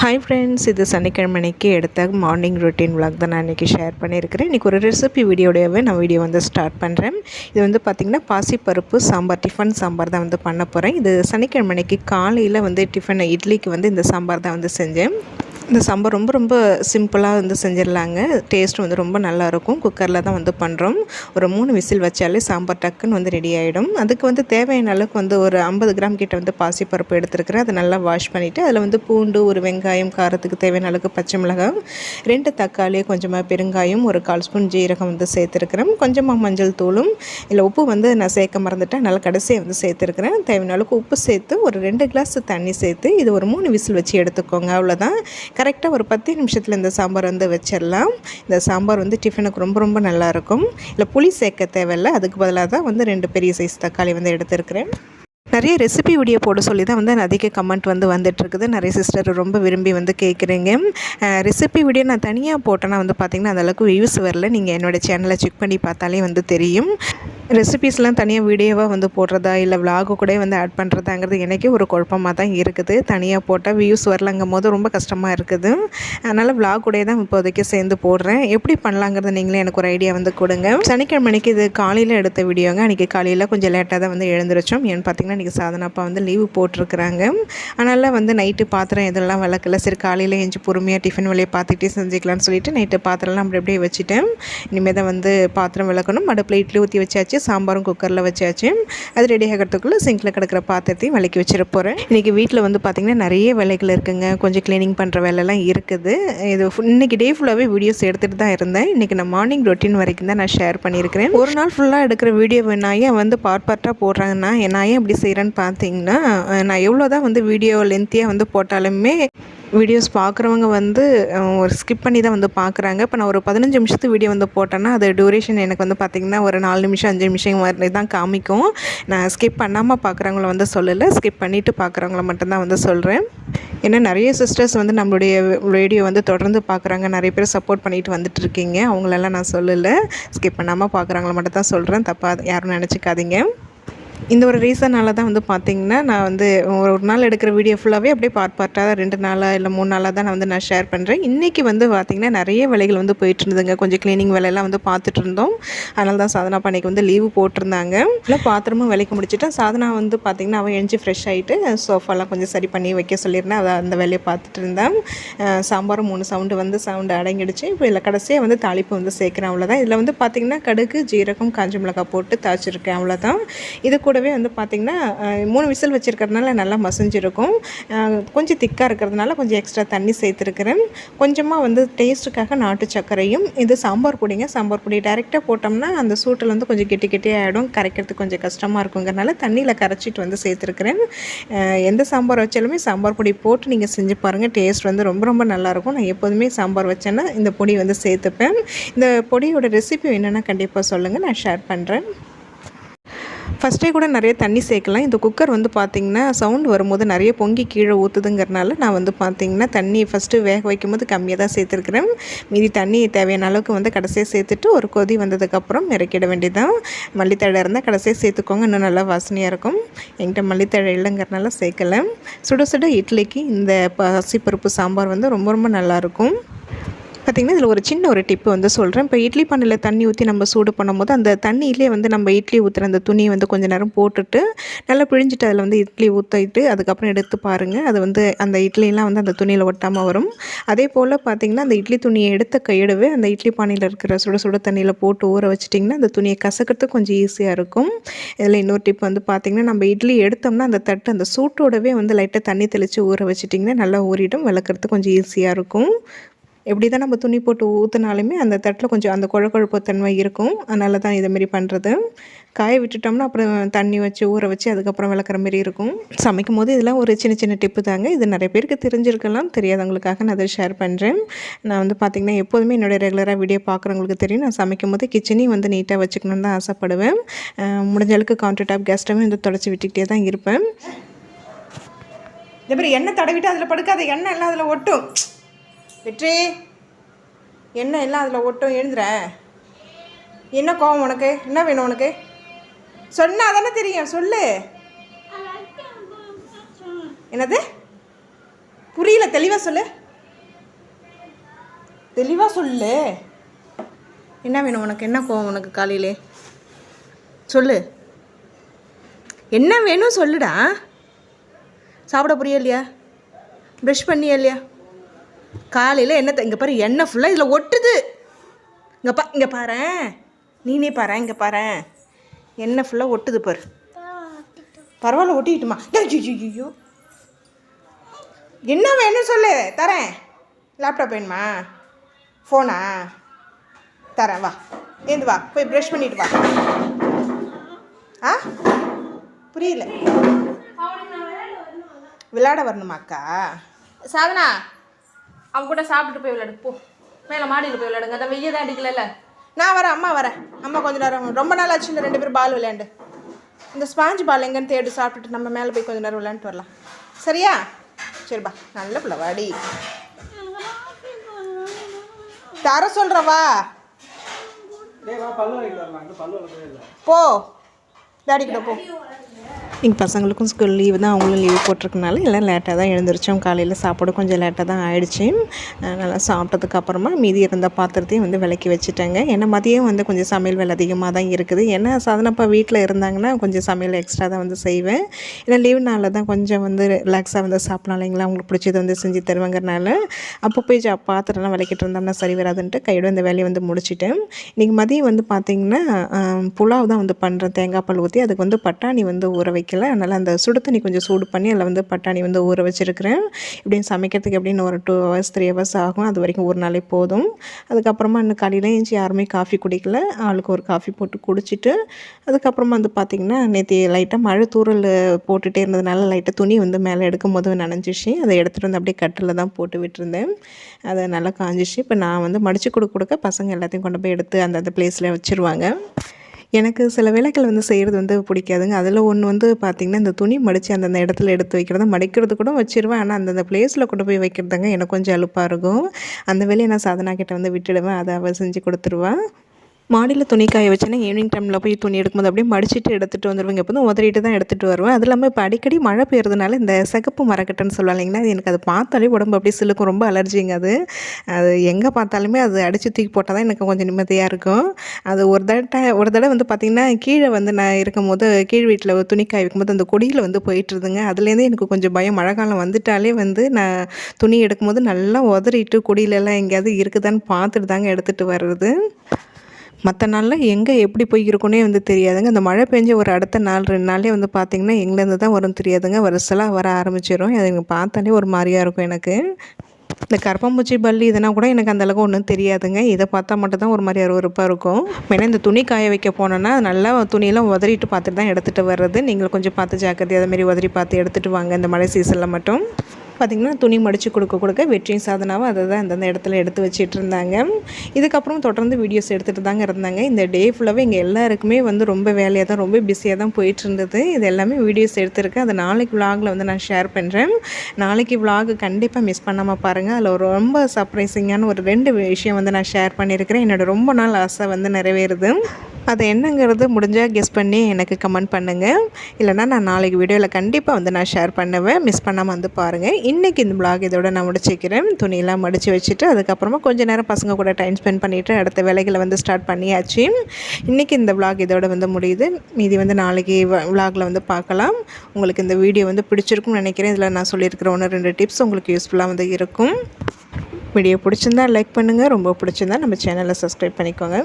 Hi friends இது சனிக்கிழமைக்கு எடுத்த morning routine vlog தான் நான் இன்றைக்கி ஷேர் பண்ணியிருக்கிறேன். இன்றைக்கி ஒரு ரெசிபி வீடியோடையவே நான் வீடியோ வந்து ஸ்டார்ட் பண்ணுறேன் இது வந்து பார்த்திங்கன்னா பாசிப்பருப்பு சாம்பார் டிஃபன் சாம்பார் தான் வந்து பண்ண போகிறேன் இது சனிக்கிழமைக்கு காலையில் வந்து டிஃபன் இட்லிக்கு வந்து இந்த சாம்பார் தான் வந்து செஞ்சேன். இந்த சாம்பார் ரொம்ப ரொம்ப சிம்பிளாக வந்து செஞ்சிடலாங்க. டேஸ்ட் வந்து ரொம்ப நல்லாயிருக்கும். குக்கரில் தான் வந்து பண்ணுறோம் ஒரு மூணு விசில் வச்சாலே சாம்பார் டக்குன்னு வந்து ரெடி ஆகிடும் அதுக்கு வந்து தேவையான அளவுக்கு வந்து ஒரு ஐம்பது கிராம் கிட்ட வந்து பாசிப்பருப்பு எடுத்துருக்கிறேன். அதை நல்லா வாஷ் பண்ணிவிட்டு அதில் வந்து பூண்டு ஒரு வெங்காயம் காரத்துக்கு தேவையான அளவுக்கு பச்சை மிளகாய் ரெண்டு தக்காளி கொஞ்சமாக பெருங்காயம் ஒரு கால் ஸ்பூன் ஜீரகம் வந்து சேர்த்துருக்குறேன். கொஞ்சமாக மஞ்சள் தூளும் இல்லை உப்பு வந்து நான் சேர்க்க மறந்துட்டேன். நல்லா கடைசியாக வந்து சேர்த்துருக்குறேன். தேவையான அளவுக்கு உப்பு சேர்த்து ஒரு ரெண்டு கிளாஸ் தண்ணி சேர்த்து இது ஒரு மூணு விசில் வச்சு எடுத்துக்கோங்க. அவ்வளோதான் கரெக்டாக ஒரு பத்து நிமிஷத்தில் இந்த சாம்பார் வந்து வச்சிடலாம். இந்த சாம்பார் வந்து டிஃபனுக்கு ரொம்ப ரொம்ப நல்லாயிருக்கும். இல்லை புளி சேர்க்க தேவையில்ல. அதுக்கு பதிலாக தான் வந்து ரெண்டு பெரிய சைஸ் தக்காளி வந்து எடுத்துருக்கிறேன். நிறைய ரெசிபி வீடியோ போட சொல்லி தான் வந்து அதிக கமெண்ட் வந்து வந்துட்டுருக்குது. நிறைய சிஸ்டர் ரொம்ப விரும்பி வந்து கேட்குறீங்க. ரெசிபி வீடியோ நான் தனியாக போட்டேன்னா வந்து பார்த்திங்கன்னா அந்தளவுக்கு வியூஸ் வரல. நீங்கள் என்னோடய சேனலை செக் பண்ணி பார்த்தாலே வந்து தெரியும். ரெசிபீஸ்லாம் தனியாக வீடியோவாக வந்து போடுறதா இல்லை விலாகு கூட வந்து ஆட் பண்ணுறதாங்கிறது எனக்கே ஒரு குழப்பமாக தான் இருக்குது. தனியாக போட்டால் வியூஸ் வரலங்கும் போது ரொம்ப கஷ்டமாக இருக்குது. அதனால் விலாக் கூட தான் இப்போதைக்கு சேர்ந்து போடுறேன். எப்படி பண்ணலாங்கிறது நீங்களே எனக்கு ஒரு ஐடியா வந்து கொடுங்க. சனிக்கிழமைக்கு இது காலையில் எடுத்த வீடியோங்க அன்றைக்கி காலையில் கொஞ்சம் லேட்டாக தான் வந்து எழுந்திரிச்சோம். ஏன்னு பார்த்தீங்கன்னா இன்றைக்கி சாதனாப்பா வந்து லீவு போட்டிருக்கிறாங்க. அதனால் வந்து நைட்டு பாத்திரம் இதெல்லாம் வளர்க்கல. சரி காலையில் எஞ்சி பொறுமையாக டிஃபன் வேலையை பார்த்துட்டே செஞ்சுக்கலாம்னு சொல்லிட்டு நைட்டு பாத்திரம்லாம் அப்படி அப்படியே வச்சுட்டேன். இனிமேல் தான் வந்து பாத்திரம் விளக்கணும். அடுப்பில் இட்லி ஊற்றி வச்சாச்சு. சாம்பாரும் குக்கரில் வச்சாச்சு. அது ரெடி ஆகிறதுக்குள்ளே சிங்கில் கிடக்கிற பாத்திரத்தையும் விளக்கி வச்சிட போகிறேன் இன்றைக்கி வீட்டில் வந்து பார்த்திங்கன்னா நிறைய வேலைகள் இருக்குங்க. கொஞ்சம் க்ளீனிங் பண்ணுற வேலைலாம் இருக்குது. இது ஃபுல் இன்றைக்கி டே ஃபுல்லாகவே வீடியோஸ் எடுத்துகிட்டு தான் இருந்தேன். இன்றைக்கி நான் மார்னிங் ரொட்டீன் வரைக்கும் தான் நான் ஷேர் பண்ணியிருக்கிறேன். ஒரு நாள் ஃபுல்லாக எடுக்கிற வீடியோ நான் ஏன் வந்து பார்ட் பார்ட்டாக போடுறாங்கன்னா நான் ஏன் இப்படி செய்கிறேன்னு பார்த்தீங்கன்னா நான் எவ்வளோ தான் வந்து வீடியோ லென்த்தியாக வந்து போட்டாலுமே வீடியோஸ் பார்க்குறவங்க வந்து ஒரு ஸ்கிப் பண்ணி தான் வந்து பார்க்குறாங்க. இப்போ நான் ஒரு பதினஞ்சு நிமிஷத்து வீடியோ வந்து போட்டேன்னா அது டியூரேஷன் எனக்கு வந்து பார்த்திங்கன்னா ஒரு நாலு நிமிஷம் அஞ்சு நிமிஷம் மாதிரி தான் காமிக்கும். நான் ஸ்கிப் பண்ணாமல் பார்க்குறவங்கள வந்து சொல்லலை. ஸ்கிப் பண்ணிவிட்டு பார்க்குறவங்கள மட்டும்தான் வந்து சொல்கிறேன் ஏன்னா நிறைய சிஸ்டர்ஸ் வந்து நம்மளுடைய வீடியோ வந்து தொடர்ந்து பார்க்குறாங்க. நிறைய பேர் சப்போர்ட் பண்ணிட்டு வந்துட்டு இருக்கீங்க. அவங்களெல்லாம் நான் சொல்லலை. ஸ்கிப் பண்ணாமல் பார்க்குறவங்கள மட்டும் தான் சொல்கிறேன் தப்பாக யாரும் நினச்சிக்காதீங்க. இந்த ஒரு ரீசனால் தான் வந்து பார்த்திங்கன்னா நான் வந்து ஒரு ஒரு நாள் எடுக்கிற வீடியோ ஃபுல்லாகவே அப்படியே பார்ட் பார்ட்டாக ரெண்டு நாளாக இல்லை மூணு நாளாக தான் நான் வந்து நான் ஷேர் பண்ணுறேன் இன்றைக்கி வந்து பார்த்திங்கன்னா நிறைய வேலைகள் வந்து போயிட்டு இருந்ததுங்க கொஞ்சம் க்ளீனிங் வேலையெல்லாம் வந்து பார்த்துட்டு இருந்தோம் அதனால தான் சாதனா பண்ணிக்கு வந்து லீவு போட்டிருந்தாங்க. இல்லை பாத்திரமும் விலைக்கு முடிச்சுட்டேன். சாதனா வந்து பார்த்திங்கன்னா அவன் எழுஞ்சி ஃப்ரெஷ் ஆகிட்டு சோஃபாலாம் கொஞ்சம் சரி பண்ணி வைக்க சொல்லியிருந்தேன். அதை அந்த வேலையை பார்த்துட்டு இருந்தேன். சாம்பாரும் மூணு சவுண்டு வந்து சவுண்டு அடங்கிடுச்சு. இப்போ இல்லை கடைசியாக வந்து தாளிப்பு வந்து சேர்க்குறேன். அவ்வளோதான் இதில் வந்து பார்த்திங்கன்னா கடுகு ஜீரகம் காஞ்ச மிளகாய் போட்டு தாய்ச்சிருக்கேன் அவ்வளோதான் இது கூடவே வந்து பார்த்திங்கன்னா மூணு விசில் வச்சுருக்கிறதுனால நல்லா மசிஞ்சிருக்கும். கொஞ்சம் திக்காக இருக்கிறதுனால கொஞ்சம் எக்ஸ்ட்ரா தண்ணி சேர்த்துருக்கிறேன். கொஞ்சமாக வந்து டேஸ்ட்டுக்காக நாட்டு சர்க்கரையும் இது சாம்பார் பொடிங்க. சாம்பார் பொடி டைரெக்டாக போட்டோம்னா அந்த சூட்டில் வந்து கொஞ்சம் கெட்டி கெட்டியாக ஆகிடும் கரைக்கிறதுக்கு கொஞ்சம் கஷ்டமாக இருக்குங்கிறனால தண்ணியில் கரைச்சிட்டு வந்து சேர்த்துருக்கிறேன். எந்த சாம்பார் வச்சாலுமே சாம்பார் பொடி போட்டு நீங்கள் செஞ்சு பாருங்கள் டேஸ்ட் வந்து ரொம்ப ரொம்ப நல்லாயிருக்கும் நான் எப்போதுமே சாம்பார் வச்சேன்னா இந்த பொடி வந்து சேர்த்துப்பேன். இந்த பொடியோட ரெசிபி என்னென்னா கண்டிப்பாக சொல்லுங்கள் நான் ஷேர் பண்ணுறேன் ஃபஸ்ட்டே கூட நிறைய தண்ணி சேர்க்கலாம். இந்த குக்கர் வந்து பார்த்திங்கன்னா சவுண்ட் வரும்போது நிறைய பொங்கி கீழே ஊற்றுதுங்கிறனால நான் வந்து பார்த்திங்கன்னா தண்ணி ஃபஸ்ட்டு வேக வைக்கும் போது கம்மியாக தான் சேர்த்துருக்குறேன். மீதி தண்ணி தேவையான அளவுக்கு வந்து கடைசியாக சேர்த்துட்டு ஒரு கொதி வந்ததுக்கப்புறம் இறக்கிட வேண்டியதான் மல்லித்தழை இருந்தால் கடைசியாக சேர்த்துக்கோங்க. இன்னும் நல்லா வாசனையாக இருக்கும். என்கிட்ட மல்லித்தழை இல்லைங்கிறனால சேர்க்கலை. சுட சுட இட்லிக்கு இந்த பசிப்பருப்பு சாம்பார் வந்து ரொம்ப ரொம்ப நல்லாயிருக்கும் பார்த்திங்கன்னா இதில் ஒரு சின்ன ஒரு டிப்பு வந்து சொல்கிறேன் இப்போ இட்லி பானையில் தண்ணி ஊற்றி நம்ம சூடு பண்ணும்போது அந்த தண்ணியிலே வந்து நம்ம இட்லி ஊற்றுற அந்த துணியை வந்து கொஞ்சம் நேரம் போட்டுட்டு நல்லா பிழிஞ்சிட்டு அதில் வந்து இட்லி ஊற்றிட்டு அதுக்கப்புறம் எடுத்து பாருங்கள் அது வந்து அந்த இட்லிலாம் வந்து அந்த துணியில் ஒட்டாமல் வரும். அதே போல் பார்த்திங்கன்னா அந்த இட்லி துணியை எடுத்த கையிடவே அந்த இட்லி பானையில் இருக்கிற சுட சுட தண்ணியில் போட்டு ஊற வச்சிட்டிங்கன்னா அந்த துணியை கசக்கிறதுக்கு கொஞ்சம் ஈஸியாக இருக்கும். இதில் இன்னொரு டிப் வந்து பார்த்திங்கன்னா நம்ம இட்லி எடுத்தோம்னா அந்த தட்டு அந்த சூட்டோடவே வந்து லைட்டாக தண்ணி தெளித்து ஊற வச்சிட்டிங்கன்னா நல்லா ஊறிடும். விளக்குறதுக்கு கொஞ்சம் ஈஸியாக இருக்கும். எப்படி தான் நம்ம துணி போட்டு ஊற்றினாலுமே அந்த தட்டில் கொஞ்சம் அந்த குழ குழப்பு தன்மை இருக்கும். அதனால தான் இதேமாரி பண்ணுறது காய விட்டுட்டோம்னா அப்புறம் தண்ணி வச்சு ஊற வச்சு அதுக்கப்புறம் விளக்குற மாரி இருக்கும். சமைக்கும் போது இதெல்லாம் ஒரு சின்ன சின்ன டிப்பு தாங்க. இது நிறைய பேருக்கு தெரிஞ்சிருக்கலாம். தெரியாதவங்களுக்காக நான் அதை ஷேர் பண்ணுறேன் நான் வந்து பார்த்திங்கன்னா எப்போதுமே என்னுடைய ரெகுலராக வீடியோ பார்க்குறவங்களுக்கு தெரியும். நான் சமைக்கும் போது கிச்சனையும் வந்து நீட்டாக வச்சுக்கணுன்னு தான் ஆசைப்படுவேன். முடிஞ்ச அளவுக்கு கவுண்டர் டாப் கேஸ் வந்து தொடச்சி விட்டுக்கிட்டே தான் இருப்பேன். இந்த மாதிரி எண்ணெய் தடவிட்டு அதில் படுக்காத எண்ணெய் எல்லாம் அதில் ஒட்டும். வெற்றி. என்ன எல்லாம் அதில் ஒட்டும் எழுந்துற? என்ன கோவம் உனக்கு? என்ன வேணும் உனக்கு? சொன்னால் தானே தெரியும் சொல்லு. என்னது? புரியல தெளிவாக சொல்லு. தெளிவாக சொல்லு. என்ன வேணும் உனக்கு? என்ன கோவம் உனக்கு காலையிலே? சொல்லு. என்ன வேணும் சொல்லுடா. சாப்பிட புரிய இல்லையா? ப்ரஷ் பண்ணியா இல்லையா? காலையில் எண்ணெய் இங்கே பாரு எண்ணெய் ஃபுல்லாக இதில் ஒட்டுது. இங்கே பா இங்கே பாரேன் நீனே பாரு இங்கே பாரேன் எண்ணெய் ஃபுல்லாக ஒட்டுது பாரு. பரவாயில்ல ஒட்டிக்கிட்டுமா ஐயோ என்ன வேணும் சொல்லு. தரேன். லேப்டாப் வேணுமா? ஃபோனா தரேன் வா. ஏந்து வா போய் ப்ரஷ் பண்ணிட்டு வா. ஆ? புரியல. விளையாட வரணுமாக்கா சாதனா? அவங்க கூட சாப்பிட்டு போய் விளையாடு போ. மேலே மாடியில் போய் விளையாடுங்க. அதான் வெய்ய தான் அடிக்கல நான் வரேன் அம்மா வரேன். அம்மா கொஞ்ச நேரம் ரொம்ப நாள் ஆச்சு இந்த ரெண்டு பேரும் பால் விளையாண்டு. இந்த ஸ்பாஞ்ச் பால் எங்கன்னு தேடி சாப்பிட்டுட்டு நம்ம மேலே போய் கொஞ்ச நேரம் விளையாண்டுட்டு வரலாம். சரியா? சரிப்பா நல்ல பிள்ளை வாடி. தர சொல்கிறவா போ. டாடி கிட்ட போ. எங்கள் பசங்களுக்கும் ஸ்கூல் லீவு தான் அவங்களும் லீவு போட்டிருக்கனால எல்லாம் லேட்டாக தான் எழுந்திரிச்சோம் காலையில் சாப்பாடு கொஞ்சம் லேட்டாக தான் ஆயிடுச்சு. நல்லா சாப்பிட்டதுக்கப்புறமா மீதி இருந்த பாத்திரத்தையும் வந்து விலக்கி வச்சுட்டாங்க. ஏன்னா மதியம் வந்து கொஞ்சம் சமையல் வேலை அதிகமாக தான் இருக்குது. ஏன்னா சாதனப்பா வீட்டில் இருந்தாங்கன்னா கொஞ்சம் சமையல் எக்ஸ்ட்ரா தான் வந்து செய்வேன். ஏன்னா லீவு நாளில் தான் கொஞ்சம் வந்து ரிலாக்ஸாக வந்து சாப்பிடலாம் இல்லைங்களா? அவங்களுக்கு பிடிச்சது வந்து செஞ்சு தருவாங்கிறனால. அப்போ போய் ஜா பாத்திரம்லாம் விளக்கிட்டு இருந்தோம்னா சரி வராதுன்ட்டு கையோட இந்த வேலையை வந்து முடிச்சிட்டேன். இன்றைக்கி மதியம் வந்து பார்த்திங்கன்னா புலாவ் தான் வந்து பண்ணுறேன் தேங்காய் பால் ஊற்றி அதுக்கு வந்து பட்டாணி வந்து ஊற வைக்கல. அதனால் அந்த சுடு தண்ணி கொஞ்சம் சூடு பண்ணி அதில் வந்து பட்டாணி வந்து ஊற வச்சுருக்கிறேன். இப்படின்னு சமைக்கிறதுக்கு எப்படின்னு ஒரு டூ ஹவர்ஸ் த்ரீ ஹவர்ஸ் ஆகும். அது வரைக்கும் ஒரு நாளே போதும். அதுக்கப்புறமா இன்னும் காலையில் எழுந்துச்சி யாருமே காஃபி குடிக்கல. ஆளுக்கு ஒரு காஃபி போட்டு குடிச்சிட்டு அதுக்கப்புறமா வந்து பார்த்திங்கன்னா நேற்று லைட்டாக மழை தூரல் போட்டுகிட்டே இருந்ததுனால லைட்டாக துணி வந்து மேலே எடுக்கும் போது நனைஞ்சிச்சு. அதை எடுத்துகிட்டு வந்து அப்படியே கட்டில் தான் போட்டு விட்டுருந்தேன். அதை நல்லா காஞ்சிச்சு. இப்போ நான் வந்து மடித்து கொடுக்க கொடுக்க பசங்க எல்லாத்தையும் கொண்டு போய் எடுத்து அந்தந்த பிளேஸில் வச்சுருவாங்க. எனக்கு சில வேலைகள் வந்து செய்கிறது வந்து பிடிக்காதுங்க. அதில் ஒன்று வந்து பார்த்திங்கன்னா இந்த துணி மடித்து அந்தந்த இடத்துல எடுத்து வைக்கிறத மடிக்கிறது கூட வச்சிருவேன். ஆனால் அந்தந்த பிளேஸில் கொண்டு போய் வைக்கிறதாங்க எனக்கு கொஞ்சம் அலுப்பாக இருக்கும். அந்த வேலையை நான் சாதனா கிட்டே வந்து விட்டுடுவேன். அதை அவள் செஞ்சு கொடுத்துருவான் மாடியில் துணி காய வச்சேன்னா ஈவினிங் டைமில் போய் துணி எடுக்கும்போது அப்படியே மடிச்சிட்டு எடுத்துகிட்டு வந்துடுவேன் எப்போதும் உதறிட்டு தான் எடுத்துகிட்டு வருவேன். அது இல்லாமல் இப்போ அடிக்கடி மழை பெய்யறதுனால இந்த சிகப்பு மரக்கட்டைன்னு சொல்லலாம் இல்லைங்களா அது எனக்கு அது பார்த்தாலே உடம்பு அப்படியே சிலுக்கும். ரொம்ப அலர்ஜிங்க அது. அது எங்கே பார்த்தாலுமே அது அடித்து தூக்கி போட்டால் தான் எனக்கு கொஞ்சம் நிம்மதியாக இருக்கும். அது ஒரு தடவை ஒரு தடவை வந்து பார்த்திங்கன்னா கீழே வந்து நான் இருக்கும்போது கீழ் வீட்டில் துணி காய வைக்கும்போது அந்த கொடியில் வந்து போயிட்டுருதுங்க அதுலேருந்து எனக்கு கொஞ்சம் பயம். மழை காலம் வந்துட்டாலே வந்து நான் துணி எடுக்கும்போது நல்லா உதறிட்டு கொடியிலலாம் எங்கேயாவது இருக்குதான்னு பார்த்துட்டு தாங்க எடுத்துகிட்டு வர்றது. மற்ற நாளில் எங்கே எப்படி போய் இருக்குன்னே வந்து தெரியாதுங்க. இந்த மழை பெஞ்ச ஒரு அடுத்த நாள் ரெண்டு நாளே வந்து பார்த்திங்கன்னா எங்கேருந்து தான் வரும் தெரியாதுங்க. வரிசலாக வர ஆரம்பிச்சிடும் அது எனக்கு பார்த்தாலே ஒரு மாதிரியாக இருக்கும் எனக்கு. இந்த கரப்பாம்பூச்சி பல்லி இதெல்லாம் கூட எனக்கு அந்தளவுக்கு ஒன்றும் தெரியாதுங்க. இதை பார்த்தா மட்டும் தான் ஒரு மாதிரி அருவருப்பாக இருக்கும். ஏன்னா இந்த துணி காய வைக்க போனோன்னா நல்லா துணியெல்லாம் உதறிட்டு பார்த்துட்டு தான் எடுத்துகிட்டு வர்றது. நீங்கள் கொஞ்சம் பார்த்து ஜாக்கிரதை அதை மாதிரி உதறி பார்த்து எடுத்துகிட்டு வாங்க. இந்த மழை சீசனில் மட்டும். பார்த்திங்கன்னா துணி மடித்து கொடுக்க கொடுக்க வெற்றியும் சாதனாவும் அதை தான் அந்தந்த இடத்துல எடுத்து வச்சிட்டு இருந்தாங்க இதுக்கப்புறம் தொடர்ந்து வீடியோஸ் எடுத்துகிட்டு தாங்க இருந்தாங்க. இந்த டே ஃபுல்லாகவே இங்கே எல்லாருக்குமே வந்து ரொம்ப வேலையாக தான் ரொம்ப பிஸியாக தான் போயிட்டு இருந்தது இது எல்லாமே வீடியோஸ் எடுத்திருக்கேன். அதை நாளைக்கு vlogல வந்து நான் ஷேர் பண்ணுறேன் நாளைக்கு vlog கண்டிப்பாக மிஸ் பண்ணாமல் பாருங்கள் அதில் ஒரு ரொம்ப சர்ப்ரைசிங்கான ஒரு ரெண்டு விஷயம் வந்து நான் ஷேர் பண்ணியிருக்கிறேன். என்னோட ரொம்ப நாள் ஆசை வந்து நிறைவேறுது. அது என்னங்கிறது முடிஞ்சால் கெஸ் பண்ணி எனக்கு கமெண்ட் பண்ணுங்கள் இல்லைனா நான் நாளைக்கு வீடியோவில் கண்டிப்பாக வந்து நான் ஷேர் பண்ணுவேன். மிஸ் பண்ணாமல் வந்து பாருங்கள் இன்றைக்கி இந்த பிளாக் இதோட நான் முடிச்சுக்கிறேன். துணியெல்லாம் மடித்து வச்சுட்டு அதுக்கப்புறமா கொஞ்ச நேரம் பசங்க கூட டைம் ஸ்பெண்ட் பண்ணிவிட்டு அடுத்த வேலைகளை வந்து ஸ்டார்ட் பண்ணியாச்சு. இன்றைக்கி இந்த vlog இதோட வந்து முடியுது. மீதி வந்து நாளைக்கு விளாகில் வந்து பார்க்கலாம். உங்களுக்கு இந்த வீடியோ வந்து பிடிச்சிருக்கும்னு நினைக்கிறேன். இதில் நான் சொல்லியிருக்கிற ஒன்று ரெண்டு டிப்ஸ் உங்களுக்கு யூஸ்ஃபுல்லாக வந்து இருக்கும். வீடியோ பிடிச்சிருந்தா லைக் பண்ணுங்கள் ரொம்ப பிடிச்சிருந்தா நம்ம சேனலை சப்ஸ்கிரைப் பண்ணிக்கோங்க.